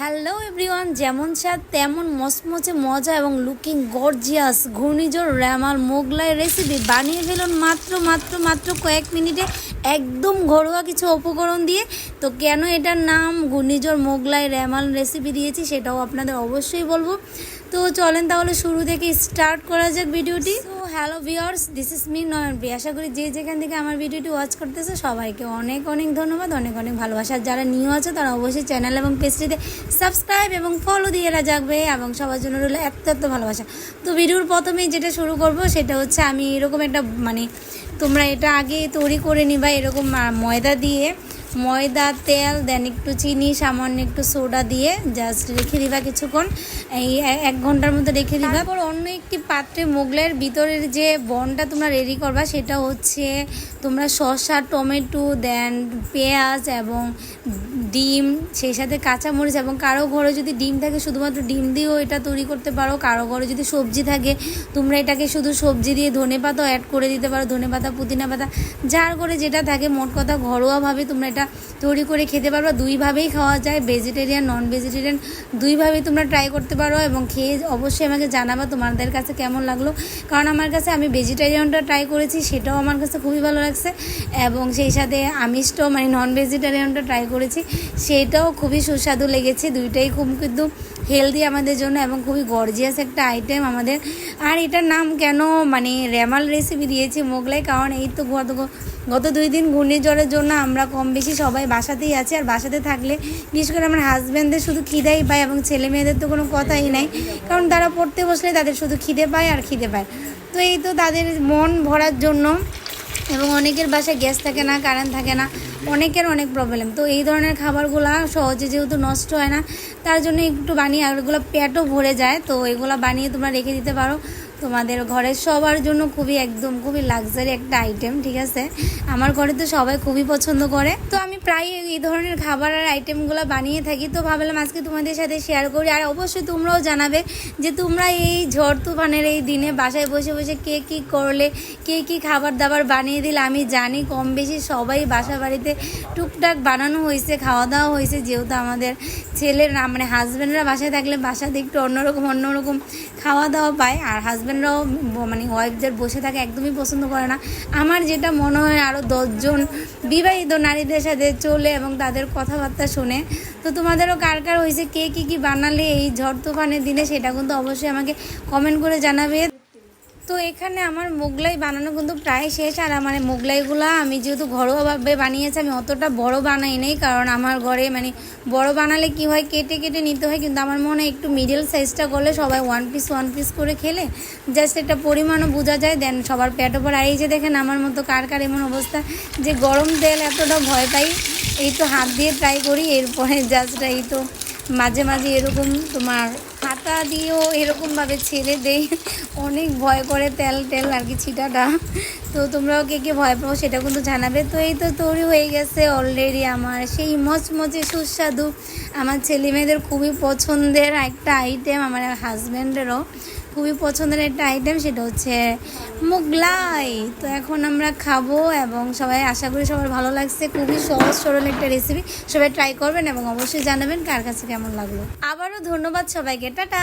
Hello everyone যেমন স্বাদ, তেমন মচমচে মজা এবং লুকিং গর্জিয়াস ঘূর্ণিঝড় র্যামাল মোগলাই রেসিপি বানিয়ে ফেলুন মাত্র মাত্র মাত্র কয়েক মিনিটে। একদম ঘরোয়া কিছু উপকরণ দিয়ে। তো কেন এটার নাম ঘূর্ণিঝড় মোগলাই র্যামাল রেসিপি দিয়েছি সেটাও আপনাদের অবশ্যই বলব। তো চলেন তাহলে শুরু থেকে স্টার্ট করা যাক ভিডিওটি। Hello viewers this is me Nayanpriya আশা করি যে যেখান থেকে আমার ভিডিওটি ওয়াচ করতেছে, সবাইকে অনেক অনেক ধন্যবাদ, অনেক অনেক ভালোবাসা। যারা নিউ আছে, তারা অবশ্যই চ্যানেল এবং পেজটিতে সাবস্ক্রাইব এবং ফলো দিয়ে রাখবে এবং সবার জন্য রইল এত এত ভালোবাসা। তো ভিডিওর প্রথমেই যেটা শুরু করব, সেটা হচ্ছে আমি এরকম একটা মানে তোমরা এটা আগে তৈরি করে নিবা এরকম ময়দা দিয়ে। ময়দা, তেল, দেন একটু চিনি, সামান্য একটু সোডা দিয়ে জাস্ট রেখে দিবা কিছুক্ষণ। এই এক ঘণ্টার মতো রেখে দিবা। তারপর অন্য একটি পাত্রে মোগলের ভিতরের যে বনটা তোমরা রেডি করবা, সেটা হচ্ছে তোমরা শসা, টমেটো, দেন পেঁয়াজ এবং ডিম, সেই সাথে কাঁচামরিচ এবং কারও ঘরে যদি ডিম থাকে, শুধুমাত্র ডিম দিয়েও এটা তৈরি করতে পারো। কারও ঘরে যদি সবজি থাকে, তোমরা এটাকে শুধু সবজি দিয়ে ধনে পাতাও অ্যাড করে দিতে পারো। ধনে পাতা পুদিনা পাতা, যার করে যেটা থাকে, মোট কথা ঘরোয়াভাবে তোমরা তৈরি করে খেতে পারবা। দুইভাবেই খাওয়া যায় ভেজিটেরিয়ান নন ভেজিটেরিয়ান দুইভাবেই তোমরা ট্রাই করতে পারো এবং খেয়ে অবশ্যই আমাকে জানাবা তোমাদের কাছে কেমন লাগল। কারণ আমার কাছে আমি ভেজিটেরিয়ানটা ট্রাই করেছি, সেটাও আমার কাছে খুবই ভালো লাগছে এবং সেই সাথে আমিষটাও মানে নন ভেজিটেরিয়ানটা ট্রাই করেছি, সেটাও খুবই সুস্বাদু লেগেছে। দুইটাই খুব কিন্তু হেলদি আমাদের জন্য এবং খুবই গর্জিয়াস একটা আইটেম আমাদের। আর এটার নাম কেন মানে র্যামাল রেসিপি দিয়েছি মোগলাই, কারণ এই তো গত গত দুই দিন ঘূর্ণিঝড়ের জন্য আমরা কম বেশি সবাই বাসাতেই আছি। আর বাসাতে থাকলে বিশেষ করে আমার হাজব্যান্ডদের শুধু খিদেই পায় এবং ছেলে মেয়েদের তো কোনো কথাই নাই। কারণ তারা পড়তে বসলে তাদের শুধু খিদে পায় আর খিদে পায়। তো এই তো তাদের মন ভরার জন্য এবং অনেকের বাসায় গ্যাস থাকে না, কারেন্ট থাকে না। অনেকের অনেক প্রবলেম তো এই ধরনের খাবারগুলো সহজে যেহেতু নষ্ট হয় না, তার জন্য একটু বানিয়ে, আর এগুলো পেটও ভরে যায়, তো এগুলো বানিয়ে তোমরা রেখে দিতে পারো। তোমাদের ঘরের সবার জন্য খুবই একদম খুবই লাক্সারি একটা আইটেম ঠিক আছে? আমার ঘরে তো সবাই খুবই পছন্দ করে। তো আমি প্রায় এই ধরনের খাবার আর আইটেমগুলো বানিয়ে থাকি। তো ভাবলাম আজকে তোমাদের সাথে শেয়ার করি। আর অবশ্যই তোমরাও জানাবে যে তোমরা এই ঝড় তুফানের এই দিনে বাসায় বসে বসে কে কী করলে, কে কী খাবার দাবার বানিয়ে দিলে, আমি জানি কম বেশি সবাই বাসা বাড়িতে টুকটাক বানানো হয়েছে খাওয়া দাওয়া হয়েছে। যেহেতু আমাদের ছেলের মানে হাজব্যান্ডরা বাসায় থাকলে বাসাতে একটু অন্যরকম অন্যরকম খাওয়া দাওয়া পায়। আর হাজব্যান্ডরাও মানে ওয়াইফদের বসে থাকে, একদমই পছন্দ করে না। আমার যেটা মনে হয় আরও দশজন বিবাহিত নারীদের সাথে চলে এবং তাদের কথাবার্তা শুনে। তো তোমাদেরও কার কার হয়েছে, কে কী কী বানালে এই ঝড় তুফানের দিনে, সেটা কিন্তু অবশ্যই আমাকে কমেন্ট করে জানাবে। এখানে আমার মোগলাই বানানো কিন্তু প্রায় শেষ, আর আমার মোগলাইগুলো আমি যেহেতু ঘরোয়াভাবে বানিয়েছি, আমি অতটা বড় বানাই নেই, কারণ আমার ঘরে মানে বড় বানালে কি হয়, কেটে কেটে নিতে হয়, কিন্তু আমার মনে হয় একটু মিডিল সাইজটা করলে সবাই ওয়ান পিস ওয়ান পিস করে খেলে। জাস্ট একটা পরিমাণও বোঝা যায় দেন সবার পেট ওপর আর এই যে দেখেন আমার মতো কার কার এমন অবস্থা, যে গরম তেল এতটা ভয় পাই, এই তো হাত দিয়ে ট্রাই করি, এরপরে জাস্ট এই তো মাঝে মাঝে এরকম তোমার হাতা দিয়েও এরকমভাবে ছেড়ে দেই অনেক ভয় করে তেল তেল আর কি ছিটাটা। তো তোমরাও কে কে ভয় পাবো সেটা কিন্তু জানাবে। তো এই তো তৈরি হয়ে গেছে অলরেডি আমার সেই মচমচে সুস্বাদু। আমার ছেলে মেয়েদের খুবই পছন্দের একটা আইটেম আমার হাজব্যান্ডেরও খুবই পছন্দের একটা আইটেম সেটা হচ্ছে মোগলাই। তো এখন আমরা খাব এবং সবাই আশা করি সবার ভালো লাগছে। খুবই সহজ, সরল একটা রেসিপি সবাই ট্রাই করবেন এবং অবশ্যই জানাবেন কার কাছে কেমন লাগল। আবারও ধন্যবাদ সবাইকে। টাটা!